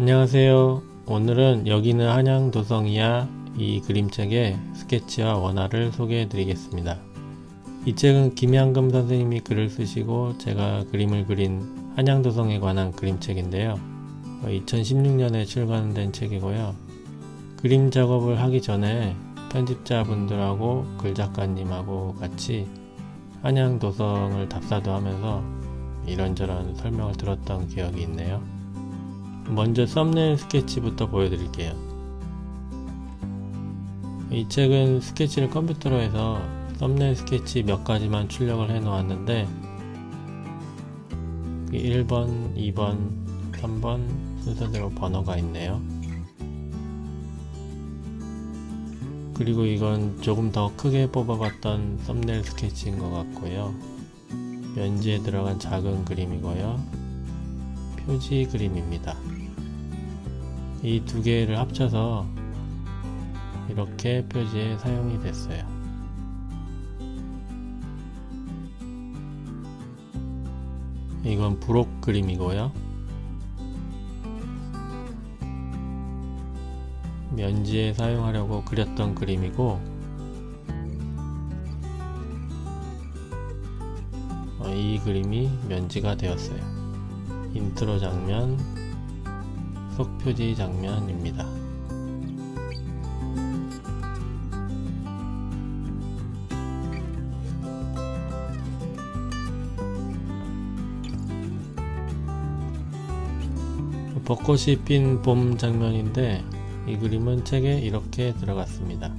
안녕하세요. 오늘은 여기는 한양 도성이야 이 그림책의 스케치와 원화를 소개해 드리겠습니다. 이 책은 김양금 선생님이 글을 쓰시고 제가 그림을 그린 한양 도성에 관한 그림책인데요. 2016년에 출간된 책이고요. 그림 작업을 하기 전에 편집자분들하고 글 작가님하고 같이 한양 도성을 답사도 하면서 이런저런 설명을 들었던 기억이 있네요. 먼저 썸네일 스케치부터 보여드릴게요. 이 책은 스케치를 컴퓨터로 해서 썸네일 스케치 몇 가지만 출력을 해 놓았는데 1번, 2번, 3번 순서대로 번호가 있네요. 그리고 이건 조금 더 크게 뽑아봤던 썸네일 스케치인 것 같고요. 면지에 들어간 작은 그림이고요. 표지 그림입니다. 이 두 개를 합쳐서 이렇게 표지에 사용이 됐어요. 이건 부록 그림이고요. 면지에 사용하려고 그렸던 그림이고 어, 이 그림이 면지가 되었어요. 인트로 장면, 속표지 장면입니다. 벚꽃이 핀 봄 장면인데 이 그림은 책에 이렇게 들어갔습니다.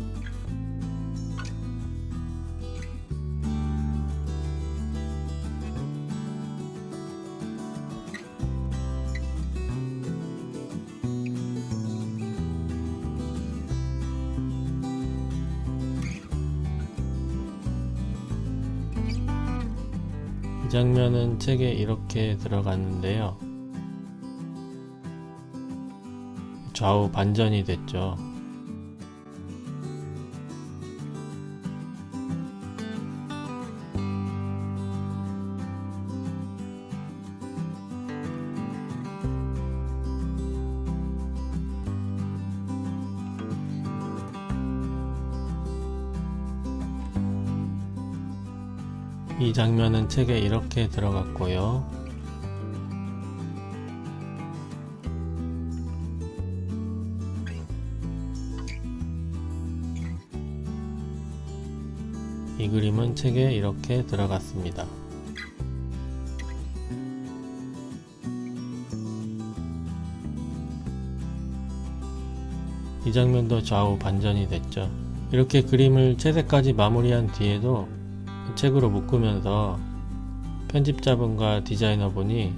장면은 책에 이렇게 들어갔는데요. 좌우 반전이 됐죠. 이 장면은 책에 이렇게 들어갔고요. 이 그림은 책에 이렇게 들어갔습니다. 이 장면도 좌우 반전이 됐죠. 이렇게 그림을 채색까지 마무리한 뒤에도 책으로 묶으면서 편집자분과 디자이너분이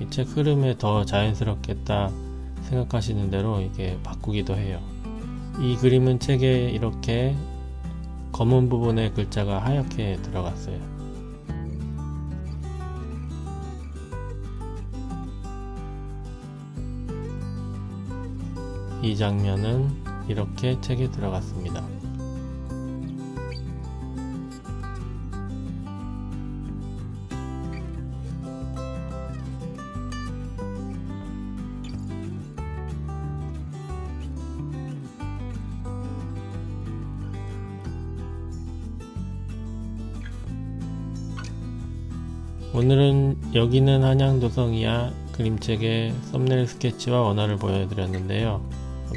이 책 흐름에 더 자연스럽겠다 생각하시는 대로 이게 바꾸기도 해요. 이 그림은 책에 이렇게 검은 부분에 글자가 하얗게 들어갔어요. 이 장면은 이렇게 책에 들어갔습니다. 오늘은 여기는 한양도성이야 그림책의 썸네일 스케치와 원화를 보여드렸는데요.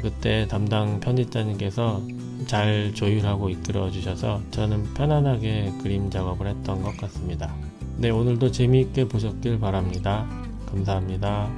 그때 담당 편집자님께서 잘 조율하고 이끌어 주셔서 저는 편안하게 그림 작업을 했던 것 같습니다. 네, 오늘도 재미있게 보셨길 바랍니다. 감사합니다.